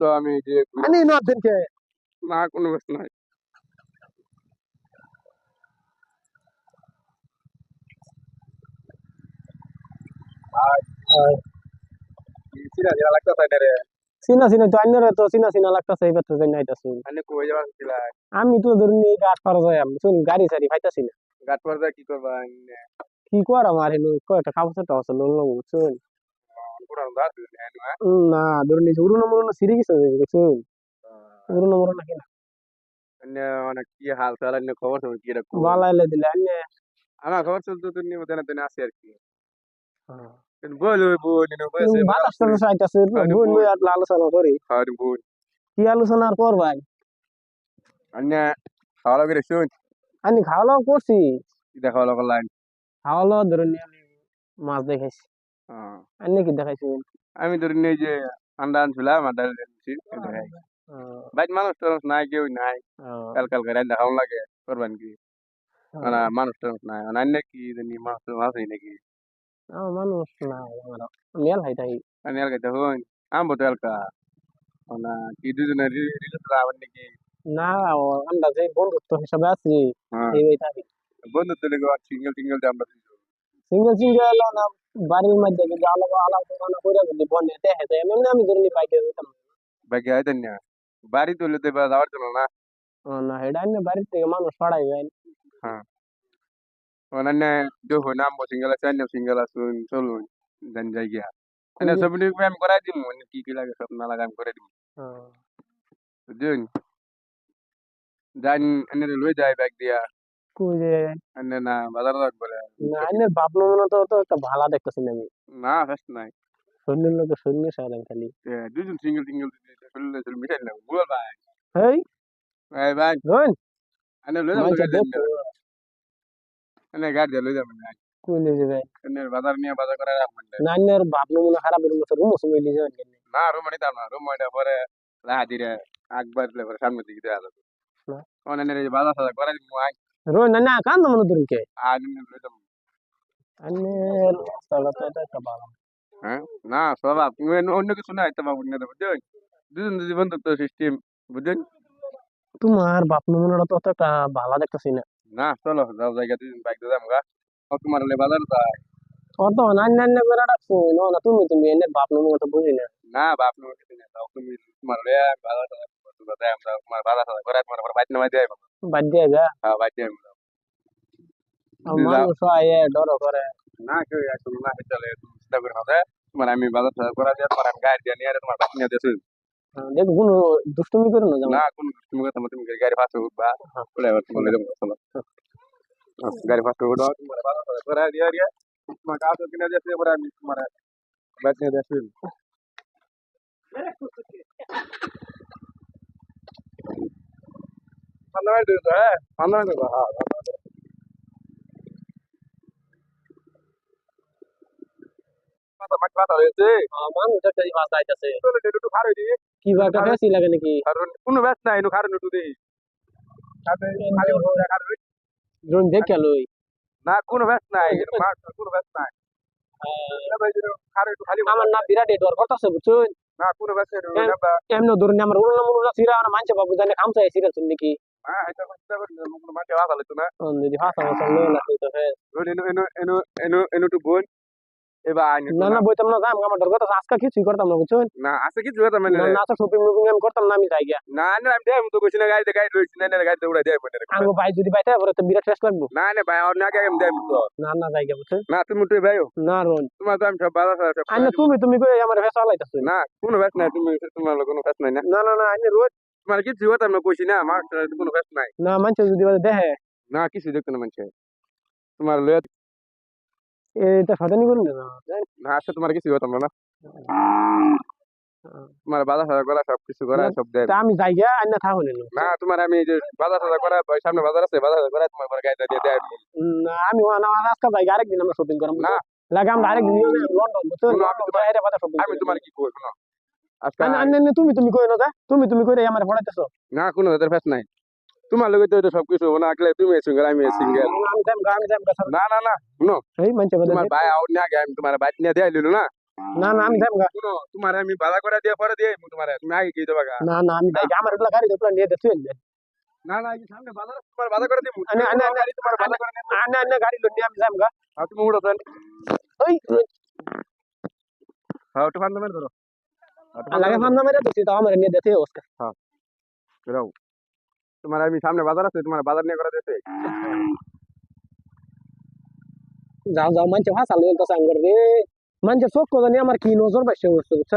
ব্যস্ত আমি যে আনি ন দিনকে না কোনো ব্যস্ত নাই। চিনা চিনা তো আইনের তো চিনা চিনা লাগতাছে এই বেত্র জানি আইতাছে। আমি কই যাবার ছিল? আমি তো ধরুন এই গাছ পার যাই আমি শুন গাড়ি সারি পাইতাছি না। গাট পর কি করবা কি কর আমার হেলো কয়টা কাপড় টাপড় লোন হ্যাঁ না ধরুন উড়ুনো মুড়ুনো সিরি গেছে দেখছেন উড়ুনো মুড়ুনো কি না কি হাল চাল অন্য খবর তুমি কি রকম বালাইলে দিলে আইনে আমার খবর চলতো তো নিয়ে আর কি বল বল আরে বোন। আলোচনা করি আর বল কি আলোচনা আর কর ভাই অন্য খাওয়া করে শুন আমি খাওয়া দাওয়া করছি কি দেখা হলো লাইন খাওয়া দাওয়া ধরুন মাছ দেখাইছি হ্যাঁ। আনি কি দেখাইছি আমি ধরে নিয়ে যে আন্ডা আনছিলাম আন্ডা দিচ্ছি বাইক মানুষ টানুষ নাই কেউ নাই। কাল কাল করে দেখাও লাগে করবেন কি? মানে মানুষ টানুষ নাই অন্য কি জানি মানুষ টানুষ আছে নাকি? মানুষ না আমার মেল হাইতাই আমি আর কাছে হন আম বলতে এলকা। মানে কি দুজনে রিলেট রাবেন নাকি? না আমরা যে বন্ধুত্ব হিসাবে আছি হ্যাঁ। এই থাকি বন্ধু তো লেগে সিঙ্গেল সিঙ্গেল আমরা সিঙ্গেল সিঙ্গেল না বাড়ির মধ্যে যদি আলাদা আলাদা করে যদি বনে দেখে তো এমনি আমি ধরে নি বাইকে যেতাম বাকি আইতেন না? বাড়ি তুলে দেবে যাওয়ার জন্য না? না হেডা এমনি বাড়ির থেকে মানুষ পাড়াই যায়। অন্যান্য দেখো নাম সিঙ্গেল আছে অন্য সিঙ্গেল আসুন চলুন দেন যাই গিয়া। এনে সব আমি করাই দিব কি কি লাগে সব না লাগে আমি করে দিব বুঝছেন যান এনে লই যায় ব্যাগ দিয়া। যে? এনে না বাজার রাখব না এনে ভাবলো মনে তো তো একটা ভালা দেখতেছি না আমি না ফেস্ট নাই। শরীরের লোকে শরীর খালি। এ, দুজন সিঙ্গেল সিঙ্গেল মিশাই না বুঝল ভাই। হেই। ভাই ভাই। রোন এনে লই যাব মাঝে গাড়ি দিয়ে। দিয়ে লই যাব না কই লে যাবে? এনে বাজার নিয়ে বাজার করে রাখবেন না। না এনে মনে খারাপ এর মতো রুম সময় লিয়ে যাবেন না রুম আনি তার না রুম আনি পরে রাহা দিরে আকবার দিলে পরে সামনে দিকে দেওয়া যাবে। না। অনেক বাজার সাজার করে আই না না মনে লই এনে রাস্তাটা তো এটা একটা হ্যাঁ না স্বভাব তুমি অন্য- অন্য কিছু না হইতে পারব না বুঝছেন দুজন দুজন বন্ধুত্ব সিস্টেম বুঝছেন তোমার বাপ নমুনাটা তো একটা ভালো দেখতেছি না না চলো যাও জায়গা দুজন বাইক দিয়ে গা ও তোমার হলে বাজার যায় অত নান্য নান্য করে রাখছো না না তুমি তুমি এনে বাপ নমুনা তো বুঝি না না বাপ নো কিছু না যাও তুমি তোমার হলে বাজার করতে আমরা তোমার বাজার করে তোমার বাইক নামাই দিয়ে। বাদ দিয়ে যা হ্যাঁ বাইক দিয়ে। মানুষ আয়ে ডর করে না কেউ এখন না চলে চিন্তা করে হবে তোমার আমি বাজার সাজার করা দিয়ে তোমার আমি গাড়ি দিয়ে নিয়ে তোমার বাসি নিয়ে দিয়েছি। হ্যাঁ, দেখ কোন দুষ্টুমি করে না না কোন দুষ্টুমি করে তুমি গাড়ি ফাঁসে উঠবা? হ্যাঁ। বলে এবার তোমার নিয়ে যাব হ্যাঁ। গাড়ি ফাঁসে উঠবা তোমার বাজার সাজার করা দিয়ে দিয়ে তোমার গাছ কিনে দিয়েছি এবার আমি তোমার বাসি নিয়ে দিয়েছি। பண்ண வேண்டியது பண்ண வேண்டியது মাথা নাকি? কোনো নাই কোনো নাই না কোনো বাবু জানে কামছে সিরা নাকি? না হ্যাঁ এনু এনু এনু এনু এনু না না বইতাম না যাম আমার ডর করতেছে আজকে কিছুই করতাম না বুঝছেন না আছে কিছু কথা মানে না না তো শপিং মুপিং আমি করতাম না আমি যাই গিয়া না না আমি দেয় তো কইছি না গাড়িতে গাড়ি রইছি না না গাড়িতে উড়াই দেয় মনে আঙ্গো ভাই যদি বাইতে পরে তো বিরাট টেস্ট লাগবো না না ভাই আর না কে আমি দেয় তো না না যাই গিয়া বুঝছেন না তুমি তুই ভাইও না রোন তোমার তো আমি সব বাধা সাধা সব আইনা তুমি তুমি কই আমার ভেসা লাইতাছ না কোনো ফেস নাই তুমি তোমার লোক কোনো ফেস নাই না না না না আইনা রোজ তোমার কিছু কথা আমি কইছি না আমার কোনো ফেস নাই না মানছে যদি বলে দেখে না কিছু দেখতে না মানছে তোমার লয়ে এটা ফাটানি করুন না? না আসলে তোমার কিছু কথা না তোমার বাধা সাধা করা সব কিছু করা সব দেয় আমি যাই গিয়া আইনা থাকুন এলো না। তোমার আমি যে বাধা সাধা করা সামনে বাজার আছে বাধা সাধা করা তোমার পরে গাড়িতে দিয়ে দেয় না আমি ওনা আজকে যাই আরেকদিন আমরা শপিং করাম না। লাগে আমরা আরেকদিন লন্ডন বুঝছ না, আমি তোমার- কি কই শোনো? আজকে তুমি তুমি কই না তুমি তুমি কই আমার পড়াইতেছো? না কোনো তাদের ফেস নাই। তোমার লোকে তো এটা সবকিছু না আকলে তুমি সিঙ্গেল আমি সিঙ্গেল আমি আমি না না না শুনো। এই মানছে তোমার ভাই আউট না আগে আমি তোমার বাইক নিয়ে দিয়ে আইলিলো না? না না আমি যাব গা। শুনো তোমার আমি বাধা করে দিয়ে পরে দিয়ে মু তোমার। তুমি আগে কি দেবা গা? না না আমি যাই গা। আমার এগুলা গাড়ি দেখলাম নিয়ে দেখতে না না এই সামনে বাধা তোমার বাধা করে দিমু। আনে, আনে, গাড়ি তোমার বাধা করে দিমু। আনে আনে গাড়ি লোন আমি যাব গা। আর তুমি উড়ো দেন ওই হ্যাঁ একটু ফান্দা মেরে ধরো। লাগে ফান্দা মেরে তো তো আমার নিয়ে দেখতে অবস্থা। মেরে ধরো। তোমার আমি সামনে বাজার আছে, তোমার বাজার নিয়ে করে দিতে যাও যাও মানুষের ভাষা লইল তো সাঙ্গর রে মানুষের চোখ জানি আমার কি নজর পাইছে বুঝছ?